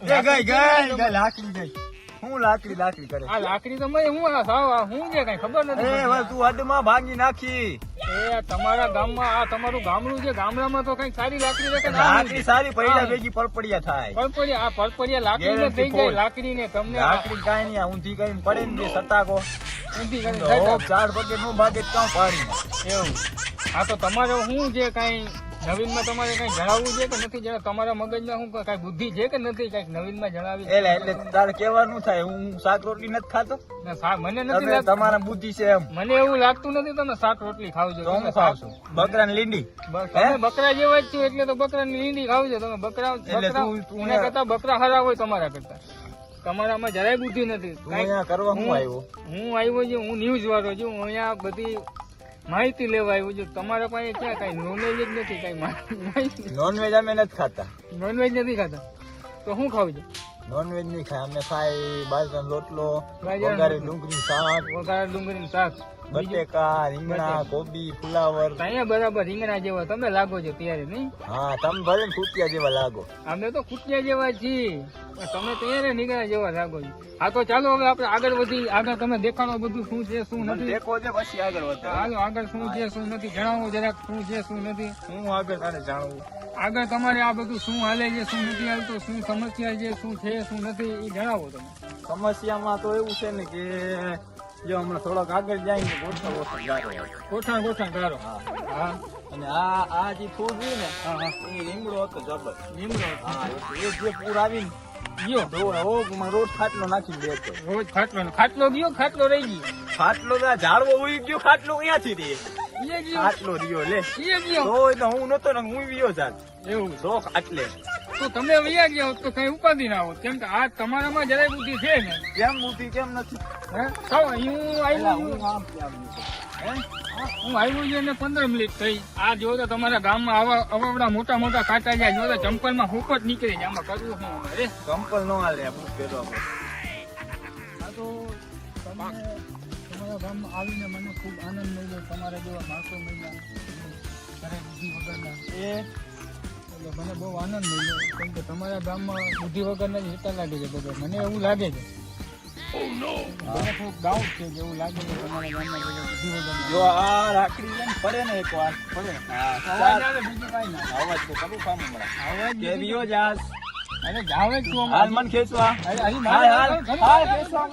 એ ગઈ ગઈ ગઈ લાકડી ગઈ હું લાકડી લાકડી કરે. આ લાકડી તો મને હું આ સાવ હું છે કઈ ખબર નથી હવે તું હદમાં ભાંગી નાખી. એ તમારા ગામમાં આ તમારું ગામડું છે ગામડામાં તો કઈ સારી લાકડી કે લાકડી સારી પૈડા હા. ભેગી પડપડિયા થાય. પડપડિયા આ પડપડિયા લાકડી ને થઈ ગઈ લાકડી ને તમને લાકડી કાઈ નહીં આ ઊંધી કઈ પડે ને જે સટાકો ઊંધી કરીને ચાર પગે નો ભાગે તો કાં પાડી એવું. હા તો તમારે શું છે કઈ નવીનમાં તમારે કઈ જણાવવું છે કે નથી? જણાવ તમારા મગજમાં શું કઈ બુદ્ધિ છે કે નથી? કંઈક નવીનમાં જણાવી એટલે એટલે તારે કેવાનું થાય હું શાક રોટલી નથી ખાતો? મને નથી તમારા બુદ્ધિ છે એમ. મને એવું લાગતું નથી તમે શાક રોટલી ખાવ છો. હું ખાવ છું. બકરાની લીંડી. બકરા જેવા જ છું એટલે તો બકરાની લીંડી ખાવ છો. તમે બકરા બકરા એના કરતા બકરા હરા હોય તમારા કરતા. તમારામાં જરાય બુદ્ધિ નથી. કરવા હું હું- આવ્યો? હું આવ્યો છું હું ન્યૂઝ વાળો છું. હું અહીંયા બધી માહિતી લેવા આવ્યો છું. તમારા પાસે ક્યાં કઈ નોનવેજ જ નથી કઈ નોનવેજ અમે નથી ખાતા. નોનવેજ નથી ખાતા? તો શું ખાવું છે? નોનવેજ નહીં ખાય. અમે ખાઈ બાજરાનો બાજરાનો વઘારી ડુંગળી શાક વઘાર ડુંગળીનું શાક. બટેકા રીંગણા. કોબી ફુલાવર. અહીંયા બરાબર રીંગણા જેવા તમે લાગો છો ત્યારે નહીં? હા તમે ભલે ખૂટિયા જેવા લાગો. અમે તો ખૂટિયા જેવા છીએ. તમે ત્યારે નીકળ્યા જેવા લાગો છો. હા તો ચાલો હવે આપણે આગળ વધી. આગળ તમે દેખાડો બધું શું છે શું નથી. છે પછી આગળ વધે. હાલો આગળ શું છે શું નથી. જણાવો જરાક શું છે શું નથી. હું આગળ તારે જાણવું. આગળ તમારે આ બધું શું હાલે છે શું નથી હાલતું શું સમસ્યા છે શું છે શું નથી એ જણાવો તમે. સમસ્યામાં તો એવું છે ને કે જો હમણાં થોડોક આગળ જાય ને ઓછો ઓછો ગારો આવે. ગોઠણ ગોઠણ કરો હા. અને આ આ જે ફૂડ રહ્યું ને એ લીમડો હતો જબર. લીમડો હા એ જે પૂર આવીને ગયો. રોજ ખાટલો નાખીને બેઠો. રોજ ખાટલો ખાટલો ગયો ખાટલો રહી ગયો. ખાટલો આ ઝાડવો ઉઈ ગયો ખાટલો ક્યાંથી ગયો. ખાટલો રહ્યો લે. તો હું નતો ને હું વિયો જાત. એવું. તો ખાટલે. તો તમે વૈયા ગયા હોત તો કઈ ઉપાધિ ના હોત. કેમ કે આ તમારામાં જરાય બુદ્ધિ છે ને કેમ બુદ્ધિ કેમ નથી? હે? આવ્યો હું આમ કેમ નથી. હે? હું આવ્યો છું ને પંદર મિનિટ થઈ. આ જો તો તમારા ગામમાં આવા અવાવડા મોટા મોટા કાંટા જાય જો તો ચંપલમાં હુપટ નીકળી જાય આમાં કરવું શું અરે ચંપલ ન હાલે આપણું પેલો આ તો તમે તમારા ગામમાં આવીને મને ખૂબ આનંદ મળ્યો. તમારા જેવા માણસો મળ્યા. ઘરે બુદ્ધિ વગરના. એ એટલે મને બહુ આનંદ મળ્યો. કેમ કે તમારા ગામમાં બુદ્ધિ વગરના જ હેતા લાગે છે બધા. મને એવું લાગે છે. જો આ રાખડી લઈને પડે ને એક વાર પડે અવાજ ના. તો કરું કામ હમણાં અવાજ કે જાસ. અરે જાવે જ છું હાલ મન ખેંચવા. અરે, હાલ હાલ. હાલ ખેંચવા